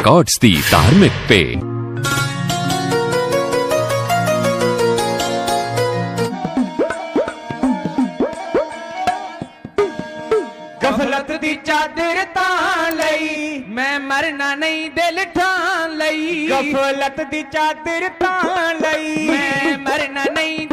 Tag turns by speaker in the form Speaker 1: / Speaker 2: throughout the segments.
Speaker 1: Records ਦੀ ਧਾਰਮਿਕ ਪੇ
Speaker 2: ਗਫਲਤ ਦੀ ਚਾਦਰ ਤਾਂ ਲਈ ਮੈਂ ਮਰਨਾ ਨਹੀਂ ਦਿਲ ਠਾਣ ਲਈ ਗਫਲਤ ਦੀ ਚਾਦਰ ਤਾਂ ਲਈ ਮੈਂ ਮਰਨਾ ਨਹੀਂ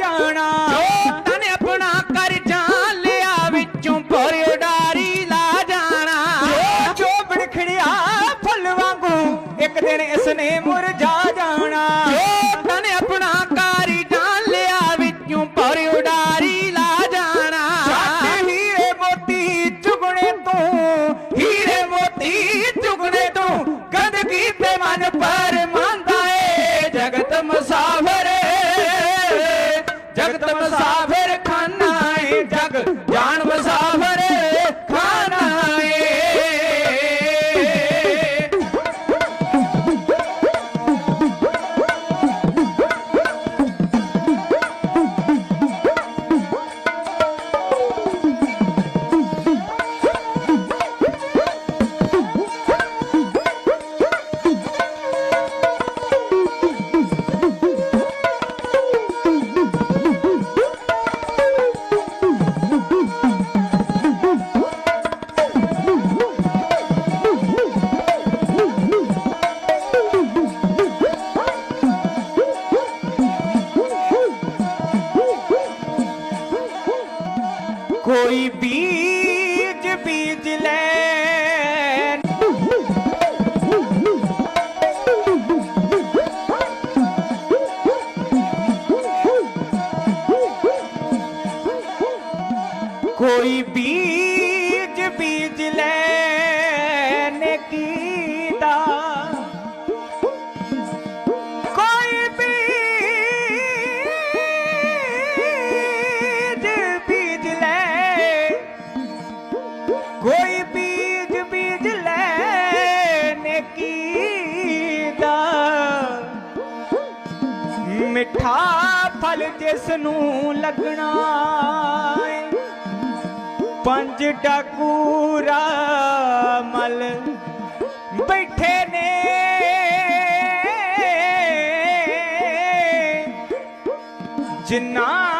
Speaker 2: ਜਾਣਾ। ਤਨ ਆਪਣਾ ਕਰ ਜਾਣ ਲਿਆ, ਵਿੱਚੋਂ ਭਰ ਉਡਾਰੀ ਲਾ ਜਾਣਾ। ਜੋ ਜੋ ਫੁੱਲ ਵਾਂਗੂ, ਇੱਕ ਦਿਨ ਇਸਨੇ ਮੁਰਝਾ ਜਾਣਾ। ਤਨ ਆਪਣਾ ਕਰ ਜਾਣ ਲਿਆ, ਵਿੱਚੋਂ ਭਰ ਉਡਾਰੀ ਮੁਸਾਫਰ ਖਾਨਾ ਏ ਜਗ ਜਾਨ ਮੁਸਾਫਰ ਨੇਕੀ ਕੋਈ ਬੀਜ ਬੀਜ ਲੈ। ਕੋਈ ਬੀਜ ਬੀਜ ਲੈ ਨੇਕੀ ਦਾ। ਮਿੱਠਾ ਫਲ ਜਿਸ ਨੂੰ ਲੱਗਣਾ ਪੰਜ ਡਾਕੂਰਾ ਮਲ ਬੈਠੇ ਨੇ। ਜਿਨ੍ਹਾਂ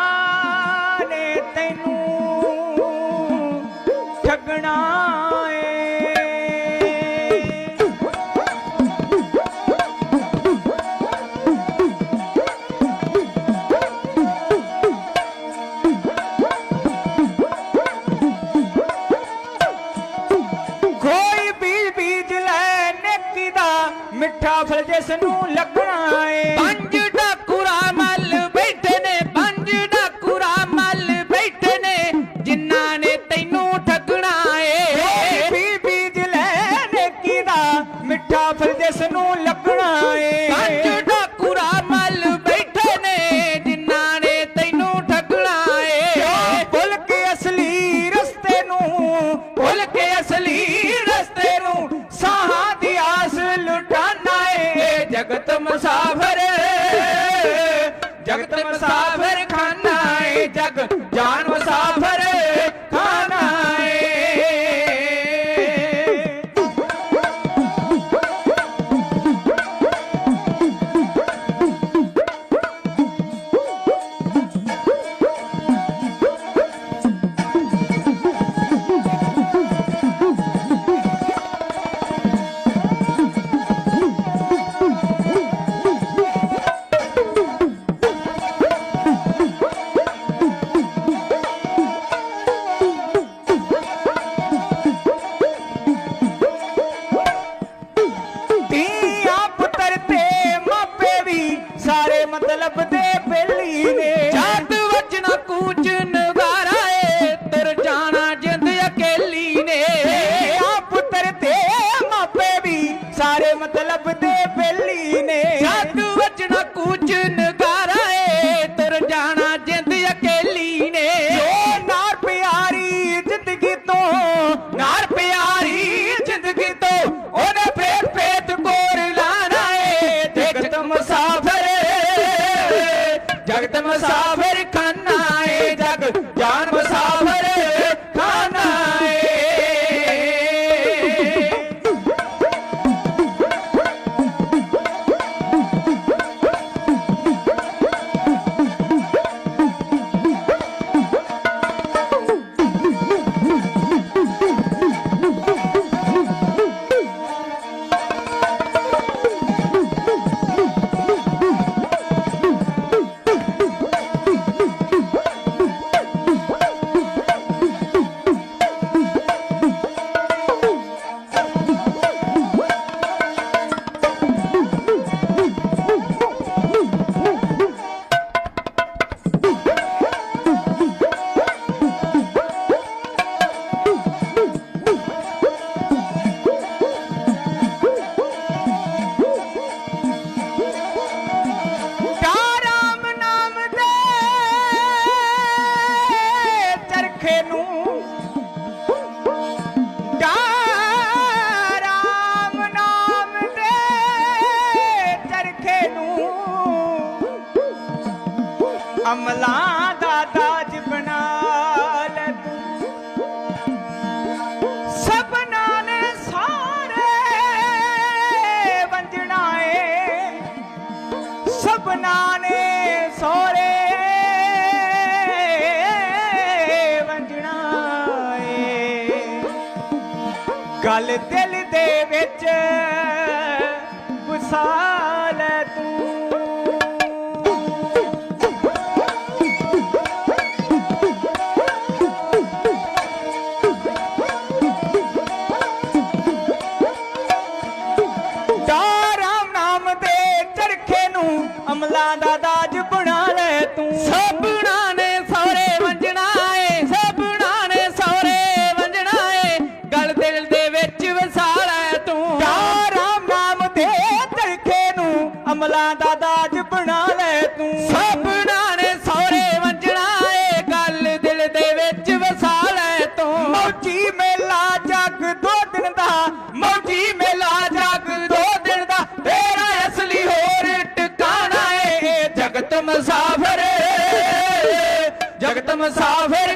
Speaker 2: ਮੁਸਾਫਰ। ਜਗਤ ਮੁਸਾਫਰ ਖਾਨਾ ਏ ਜਗ That's ਚਰਖੇ ਨੂੰ ਕਾ ਨਾਮ ਦੇ ਚਰਖੇ ਗੱਲ ਦਿਲ ਦੇ ਵਿੱਚ ਵਸਾ
Speaker 3: ਏ